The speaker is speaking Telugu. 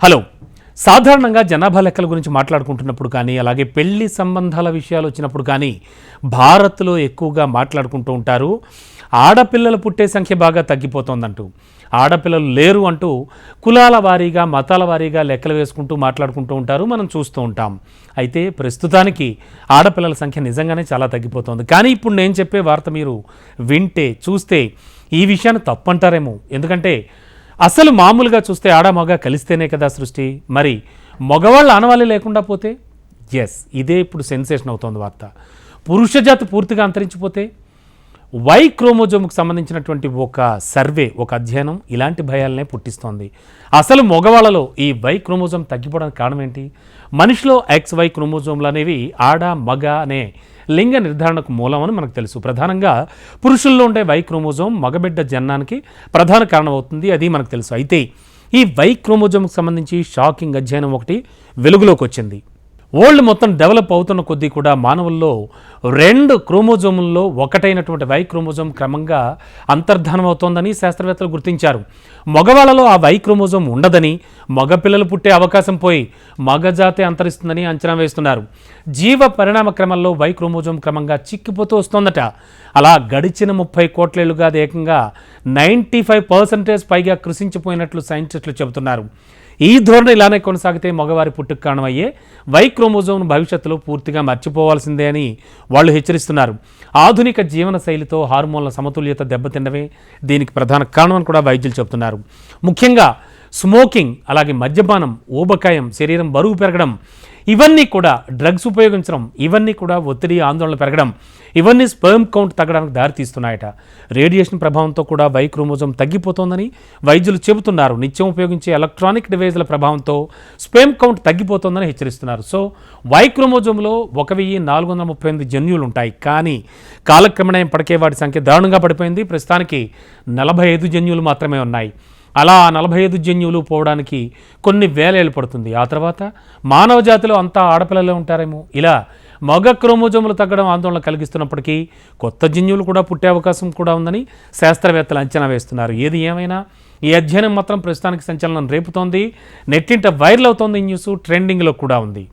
హలో. సాధారణంగా జనాభా లెక్కల గురించి మాట్లాడుకుంటున్నప్పుడు కానీ అలాగే పెళ్ళి సంబంధాల విషయాలు వచ్చినప్పుడు కానీ భారత్లో ఎక్కువగా మాట్లాడుకుంటూ ఉంటారు. ఆడపిల్లలు పుట్టే సంఖ్య బాగా తగ్గిపోతోందంటూ ఆడపిల్లలు లేరు అంటూ కులాల వారీగా మతాల వారీగా లెక్కలు వేసుకుంటూ మాట్లాడుకుంటూ ఉంటారు. మనం చూస్తూ ఉంటాం. అయితే ప్రస్తుతానికి ఆడపిల్లల సంఖ్య నిజంగానే చాలా తగ్గిపోతుంది. కానీ ఇప్పుడు నేను చెప్పే వార్త మీరు వింటే చూస్తే ఈ విషయాన్ని తప్పంటారేమో. ఎందుకంటే అసలు మామూలుగా చూస్తే ఆడ మగ కలిస్తేనే కదా సృష్టి? మరి మగవాళ్ళ ఆనవాళ్ళు లేకుండా పోతే? ఎస్ ఇదే ఇప్పుడు సెన్సేషన్ అవుతోంది వార్త. పురుష జాతి పూర్తిగా అంతరించిపోతే వై క్రోమోజోమ్కి సంబంధించినటువంటి ఒక సర్వే ఒక అధ్యయనం ఇలాంటి భయాలనే పుట్టిస్తోంది. అసలు మగవాళ్ళలో ఈ వై క్రోమోజోమ్ తగ్గిపోవడానికి కారణం ఏంటి మనిషిలో ఎక్స్ వై క్రోమోజోమ్లు అనేవి ఆడ మగ అనే లింగ నిర్ధారణకు మూలం అని మనకు తెలుసు. ప్రధానంగా పురుషుల్లో ఉండే వై క్రోమోజోమ్ మగబిడ్డ జననానికి ప్రధాన కారణం అవుతుంది అది మనకు తెలుసు. అయితే ఈ వై క్రోమోజోమ్కి సంబంధించి షాకింగ్ అధ్యయనం ఒకటి వెలుగులోకి వచ్చింది. వరల్డ్ మొత్తం డెవలప్ అవుతున్న కొద్దీ కూడా మానవుల్లో రెండు క్రోమోజోముల్లో ఒకటైనటువంటి వై క్రోమోజోమ్ క్రమంగా అంతర్ధానం అవుతోందని శాస్త్రవేత్తలు గుర్తించారు. మగవాళ్ళలో ఆ వై క్రోమోజోమ్ ఉండదని మగపిల్లలు పుట్టే అవకాశం పోయి మగజాతే అంతరిస్తుందని అంచనా వేస్తున్నారు. జీవ పరిణామ క్రమంలో వై క్రోమోజోమ్ క్రమంగా చిక్కిపోతూ వస్తోందట. అలా గడిచిన ముప్పై కోట్లేళ్ళుగా ఏకంగా నైంటీ ఫైవ్ పర్సెంటేజ్ పైగా కృషించిపోయినట్లు సైంటిస్టులు చెబుతున్నారు. ఈ ధోరణి ఇలానే కొనసాగితే మగవారి పుట్టుకు కారణమయ్యే వై క్రోమోజోమ్ భవిష్యత్తులో పూర్తిగా మర్చిపోవాల్సిందే అని వాళ్ళు హెచ్చరిస్తున్నారు. ఆధునిక జీవన శైలితో హార్మోన్ల సమతుల్యత దెబ్బతిండమే దీనికి ప్రధాన కారణం అని కూడా వైద్యులు చెబుతున్నారు. ముఖ్యంగా స్మోకింగ్ అలాగే మద్యపానం ఊబకాయం శరీరం బరువు పెరగడం ఇవన్నీ కూడా డ్రగ్స్ ఉపయోగించడం ఇవన్నీ కూడా ఒత్తిడి ఆందోళన పెరగడం ఇవన్నీ స్పర్మ్ కౌంట్ తగ్గడానికి దారితీస్తున్నాయట. రేడియేషన్ ప్రభావంతో కూడా వై క్రోమోజోమ్ తగ్గిపోతోందని వైద్యులు చెబుతున్నారు. నిత్యం ఉపయోగించే ఎలక్ట్రానిక్ డివైజ్ల ప్రభావంతో స్పెమ్ కౌంట్ తగ్గిపోతోందని హెచ్చరిస్తున్నారు. సో వై క్రోమోజోమ్లో ఒక వెయ్యి నాలుగు వందల ముప్పై ఎనిమిది జన్యువులు ఉంటాయి. కానీ కాలక్రమేణ పడికే వాటి సంఖ్య దారుణంగా పడిపోయింది. ప్రస్తుతానికి నలభై ఐదు జన్యువులు మాత్రమే ఉన్నాయి. అలా నలభై ఐదు జన్యువులు పోవడానికి కొన్ని వేలేళ్ళు పడుతుంది. ఆ తర్వాత మానవ జాతిలో అంతా ఆడపిల్లలే ఉంటారేమో. ఇలా మగ క్రోమోజోములు తగ్గడం ఆందోళన కలిగిస్తున్నప్పటికీ కొత్త జన్యువులు కూడా పుట్టే అవకాశం కూడా ఉందని శాస్త్రవేత్తలు అంచనా వేస్తున్నారు. ఏది ఏమైనా ఈ అధ్యయనం మాత్రం ప్రస్తుతానికి సంచలనం రేపుతోంది. నెట్టింట వైరల్ అవుతోంది ఈ న్యూస్. ట్రెండింగ్లో కూడా ఉంది.